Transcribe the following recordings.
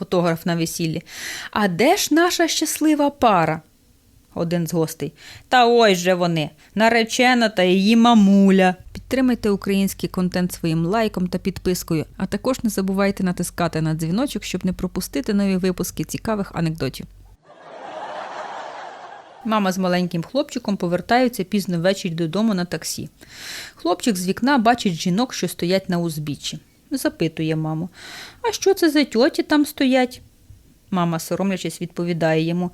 фотограф на весіллі. А де ж наша щаслива пара? Один з гостей. Та ось же вони, наречена та її мамуля. Підтримайте український контент своїм лайком та підпискою, а також не забувайте натискати на дзвіночок, щоб не пропустити нові випуски цікавих анекдотів. Мама з маленьким хлопчиком повертаються пізно ввечері додому на таксі. Хлопчик з вікна бачить жінок, що стоять на узбіччі. Запитує маму, а що це за тьоті там стоять? Мама, соромлячись, відповідає йому.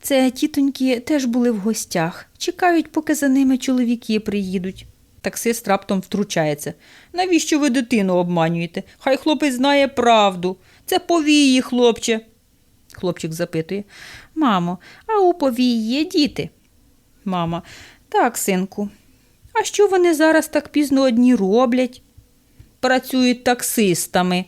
Це тітоньки теж були в гостях. Чекають, поки за ними чоловіки приїдуть. Таксист раптом втручається. Навіщо ви дитину обманюєте? Хай хлопець знає правду. Це повії, хлопче. Хлопчик запитує. Мамо, а у повії є діти? Мама. Так, синку. А що вони зараз так пізно одні роблять? Працюють таксистами.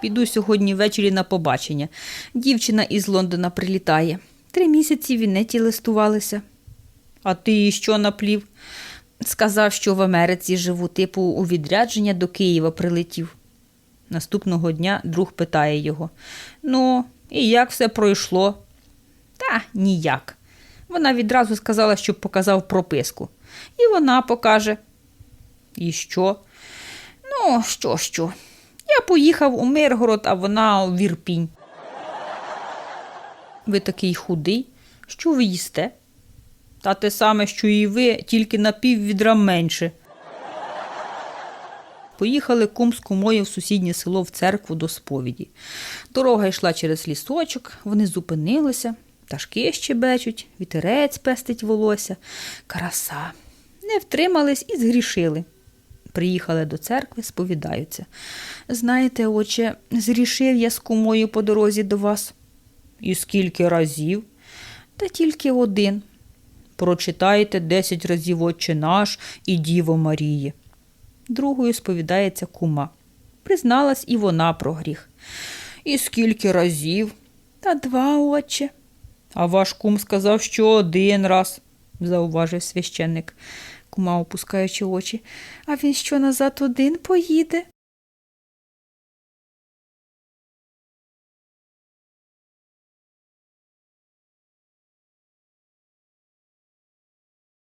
Піду сьогодні ввечері на побачення. Дівчина із Лондона прилітає. Три місяці в Вінеті листувалися. А ти їй що наплів? Сказав, що в Америці живу, типу, у відрядження до Києва прилетів. Наступного дня друг питає його: Ну, і як все пройшло? Та ніяк. Вона відразу сказала, щоб показав прописку. І вона покаже. І що? Ну, що, що? Я поїхав у Миргород, а вона у Вірпінь. Ви такий худий, що ви їсте? Та те саме, що і ви, тільки на пів відра менше. Поїхали кум з кумою в сусіднє село в церкву до сповіді. Дорога йшла через лісочок, вони зупинилися, пташки щебечуть, вітерець пестить волосся. Краса. Не втримались і згрішили. Приїхали до церкви, сповідаються. Знаєте, отче, зрішив я з кумою по дорозі до вас. І скільки разів? Та тільки один. Прочитайте десять разів Отче наш і Діво Марії. Другою сповідається кума. Призналась і вона про гріх. І скільки разів? Та два, отче. А ваш кум сказав, що один раз, зауважив священник, кума опускаючи очі. А він що назад один поїде?